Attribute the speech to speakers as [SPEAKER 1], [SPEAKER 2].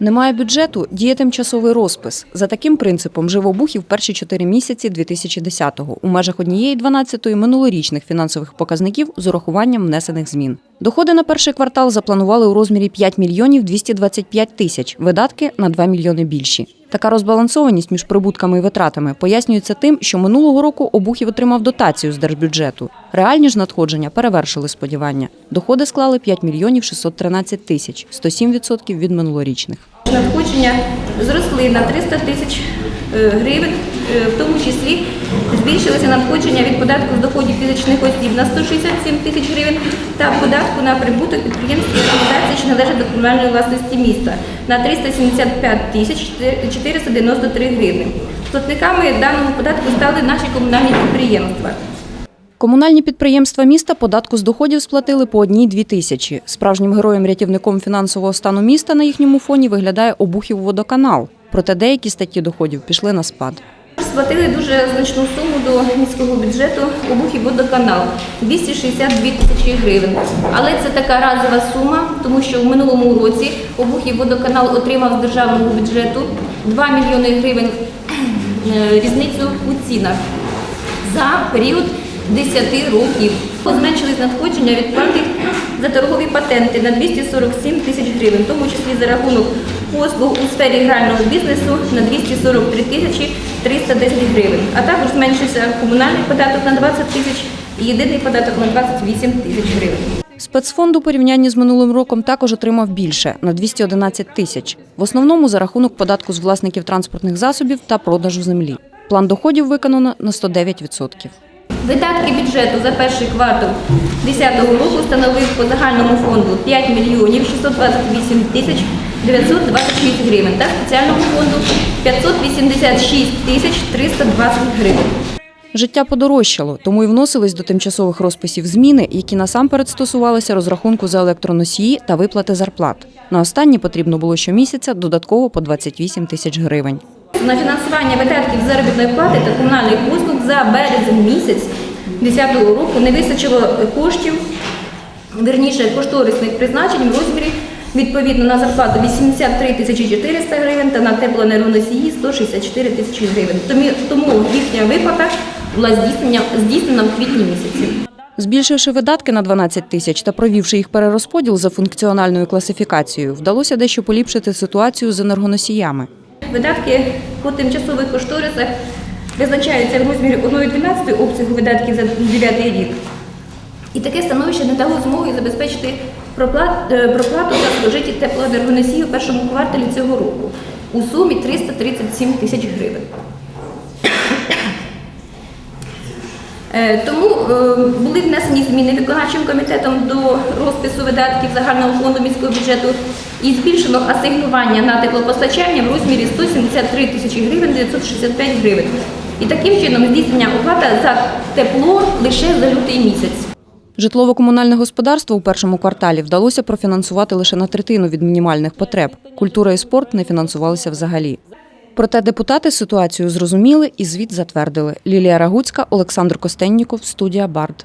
[SPEAKER 1] Немає бюджету, діє тимчасовий розпис. За таким принципом жив Обухів перші чотири місяці 2010-го у межах однієї 12-ї минулорічних фінансових показників з урахуванням внесених змін. Доходи на перший квартал запланували у розмірі 5 мільйонів 225 тисяч, видатки на 2 мільйони більші. Така розбалансованість між прибутками і витратами пояснюється тим, що минулого року Обухів отримав дотацію з держбюджету. Реальні ж надходження перевершили сподівання. Доходи склали 5 мільйонів 613 тисяч, 107% від минулорічних.
[SPEAKER 2] Надходження зросли на 300 тисяч гривень, е, в тому числі збільшилося надходження від податку з доходів фізичних осіб на 167 тисяч гривень та податку на прибуток підприємств організацій, що належать до комунальної власності міста на 375 тисяч 493 гривні. Платниками даного податку стали наші комунальні підприємства.
[SPEAKER 1] Комунальні підприємства міста податку з доходів сплатили по одній-дві тисячі. Справжнім героєм-рятівником фінансового стану міста на їхньому фоні виглядає Обухів водоканал. Проте деякі статті доходів пішли на спад.
[SPEAKER 2] Сплатили дуже значну суму до міського бюджету обухів водоканал 262 тисячі гривень. Але це така разова сума, тому що в минулому році обухів водоканал отримав з державного бюджету 2 мільйони гривень е, різницю у цінах за період 10 років. Зменшились надходження від плати за торгові патенти на 247 тисяч гривень, в тому числі за рахунок послуг у сфері грального бізнесу на 243 тисячі 310 гривень. А також зменшився комунальний податок на 20 тисяч і єдиний податок на 28 тисяч гривень.
[SPEAKER 1] Спецфонд у порівнянні з минулим роком також отримав більше на 211 тисяч. В основному за рахунок податку з власників транспортних засобів та продажу землі. План доходів виконано на 109%.
[SPEAKER 2] Видатки бюджету за перший квартал 2010 року становив по загальному фонду 5 мільйонів 628 тисяч 926 гривень та спеціальному фонду 586 тисяч 320 гривень.
[SPEAKER 1] Життя подорожчало, тому і вносились до тимчасових розписів зміни, які насамперед стосувалися розрахунку за електроносії та виплати зарплат. На останні потрібно було щомісяця додатково по 28 тисяч гривень.
[SPEAKER 2] На фінансування видатків заробітної плати та комунальних послуг за березень місяць 2010 року не вистачило коштів, верніше кошторисних призначень в розмірі відповідно на зарплату 83 тисячі 400 гривень та на теплоенергоносії 164 тисячі гривень. Тому- їхня виплата була здійснення, здійснена в квітні місяці.
[SPEAKER 1] Збільшивши видатки на 12 тисяч та провівши їх перерозподіл за функціональною класифікацією, вдалося дещо поліпшити ситуацію з енергоносіями.
[SPEAKER 2] Видатки по тимчасових кошторисах визначаються в розмірі 1,12 обсягу видатків за 9 рік. І таке становище не дало змоги забезпечити проплату за спожиті теплоенергоносії у першому кварталі цього року у сумі 337 тисяч гривень. Е, Тому е, були внесені зміни виконавчим комітетом до розпису видатків загального фонду міського бюджету і збільшено асигнування на теплопостачання в розмірі 173 тисячі гривень 965 гривень. І таким чином здійснення оплата за тепло лише за лютий місяць.
[SPEAKER 1] Житлово-комунальне господарство у першому кварталі вдалося профінансувати лише на третину від мінімальних потреб. Культура і спорт не фінансувалися взагалі. Проте депутати ситуацію зрозуміли і звіт затвердили. Лілія Рагуцька, Олександр Костенніков, студія Бард.